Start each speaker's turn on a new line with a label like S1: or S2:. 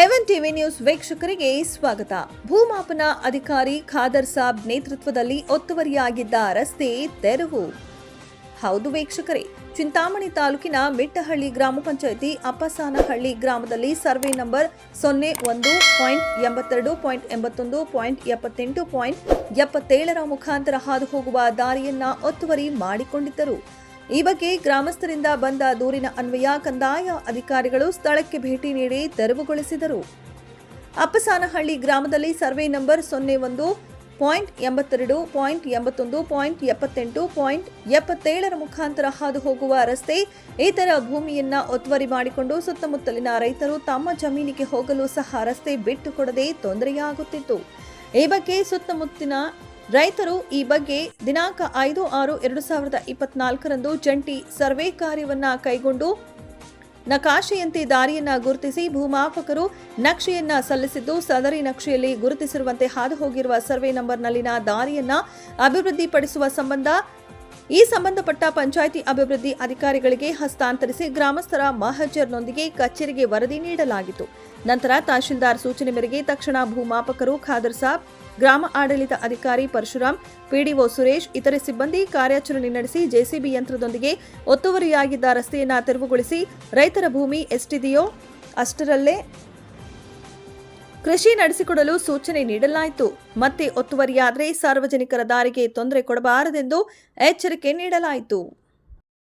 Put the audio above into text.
S1: ಎವನ್ TV news ವೀಕ್ಷಕರಿಗೆ ಸ್ವಾಗತ. ಭೂಮಾಪನ ಅಧಿಕಾರಿ ಖಾದರ್ ಸಾಬ್ ನೇತೃತ್ವದಲ್ಲಿ ಒತ್ತುವರಿಯಾಗಿದ್ದ ರಸ್ತೆ ತೆರವು. ಹೌದು ವೀಕ್ಷಕರೇ, ಚಿಂತಾಮಣಿ ತಾಲೂಕಿನ ಮಿಟ್ಟಹಳ್ಳಿ ಗ್ರಾಮ ಪಂಚಾಯಿತಿ ಅಪ್ಪಸಾನಹಳ್ಳಿ ಗ್ರಾಮದಲ್ಲಿ ಸರ್ವೆ ನಂಬರ್ ಸೊನ್ನೆ ಒಂದು ಪಾಯಿಂಟ್ ಎಂಬತ್ತೆರಡು ಪಾಯಿಂಟ್ ಎಂಬತ್ತೊಂದು ಪಾಯಿಂಟ್ ಎಪ್ಪತ್ತೆಂಟು ಪಾಯಿಂಟ್ ಎಪ್ಪತ್ತೇಳರ ಮುಖಾಂತರ ಹಾದು ಹೋಗುವ ದಾರಿಯನ್ನ ಒತ್ತುವರಿ ಮಾಡಿಕೊಂಡಿದ್ದರು. ಈ ಬಗ್ಗೆ ಗ್ರಾಮಸ್ಥರಿಂದ ಬಂದ ದೂರಿನ ಅನ್ವಯ ಕಂದಾಯ ಅಧಿಕಾರಿಗಳು ಸ್ಥಳಕ್ಕೆ ಭೇಟಿ ನೀಡಿ ತೆರವುಗೊಳಿಸಿದರು. ಅಪ್ಪಸಾನಹಳ್ಳಿ ಗ್ರಾಮದಲ್ಲಿ ಸರ್ವೆ ನಂಬರ್ ಸೊನ್ನೆ ಒಂದು ಪಾಯಿಂಟ್ ಎಂಬತ್ತೆರಡು, ಪಾಯಿಂಟ್ ಎಂಬತ್ತೊಂದು, ಪಾಯಿಂಟ್ ಎಪ್ಪತ್ತೆಂಟು, ಪಾಯಿಂಟ್ ಎಪ್ಪತ್ತೇಳರ ಮುಖಾಂತರ ಹಾದು ಹೋಗುವ ರಸ್ತೆ ಇತರ ಭೂಮಿಯನ್ನ ಒತ್ತುವರಿ ಮಾಡಿಕೊಂಡು ಸುತ್ತಮುತ್ತಲಿನ ರೈತರು ತಮ್ಮ ಜಮೀನಿಗೆ ಹೋಗಲು ಸಹ ರಸ್ತೆ ಬಿಟ್ಟುಕೊಡದೆ ತೊಂದರೆಯಾಗುತ್ತಿತ್ತು. ಈ ಬಗ್ಗೆ ಸುತ್ತಮುತ್ತಿನ ರೈತರು ಈ ಬಗ್ಗೆ ದಿನಾಂಕ ಐದು ಆರು ಎರಡು ಸಾವಿರದ ಇಪ್ಪತ್ನಾಲ್ಕರಂದು ಜಂಟಿ ಸರ್ವೆ ಕಾರ್ಯವನ್ನು ಕೈಗೊಂಡು ನಕಾಶೆಯಂತೆ ದಾರಿಯನ್ನ ಗುರುತಿಸಿ ಭೂಮಾಪಕರು ನಕ್ಷೆಯನ್ನ ಸಲ್ಲಿಸಿದ್ದು ಸದರಿ ನಕ್ಷೆಯಲ್ಲಿ ಗುರುತಿಸಿರುವಂತೆ ಹಾದು ಹೋಗಿರುವ ಸರ್ವೆ ನಂಬರ್ನಲ್ಲಿನ ದಾರಿಯನ್ನ ಅಭಿವೃದ್ಧಿಪಡಿಸುವ ಸಂಬಂಧ, ಈ ಸಂಬಂಧಪಟ್ಟ ಪಂಚಾಯಿತಿ ಅಭಿವೃದ್ಧಿ ಅಧಿಕಾರಿಗಳಿಗೆ ಹಸ್ತಾಂತರಿಸಿ ಗ್ರಾಮಸ್ಥರ ಮಹಜರ್ನೊಂದಿಗೆ ಕಚೇರಿಗೆ ವರದಿ ನೀಡಲಾಗಿತ್ತು. ನಂತರ ತಹಶೀಲ್ದಾರ್ ಸೂಚನೆ ಮೇರೆಗೆ ತಕ್ಷಣ ಭೂಮಾಪಕರು ಖಾದರ್ ಸಾಬ್ ಗ್ರಾಮ ಆಡಳಿತ ಅಧಿಕಾರಿ ಪರಶುರಾಮ್ ಪಿಡಿಒ ಸುರೇಶ್, ಇತರೆ ಸಿಬ್ಬಂದಿ ಕಾರ್ಯಾಚರಣೆ ನಡೆಸಿ ಜೆಸಿಬಿ ಯಂತ್ರದೊಂದಿಗೆ ಒತ್ತುವರಿಯಾಗಿದ್ದ ರಸ್ತೆಯನ್ನು ತೆರವುಗೊಳಿಸಿ ರೈತರ ಭೂಮಿ ಎಷ್ಟಿದೆಯೋ ಅಷ್ಟರಲ್ಲೇ ಕೃಷಿ ನಡೆಸಿಕೊಡಲು ಸೂಚನೆ ನೀಡಲಾಯಿತು. ಮತ್ತೆ ಒತ್ತುವರಿಯಾದರೆ ಸಾರ್ವಜನಿಕರ ದಾರಿಗೆ ತೊಂದರೆ ಕೊಡಬಾರದೆಂದು ಎಚ್ಚರಿಕೆ ನೀಡಲಾಯಿತು.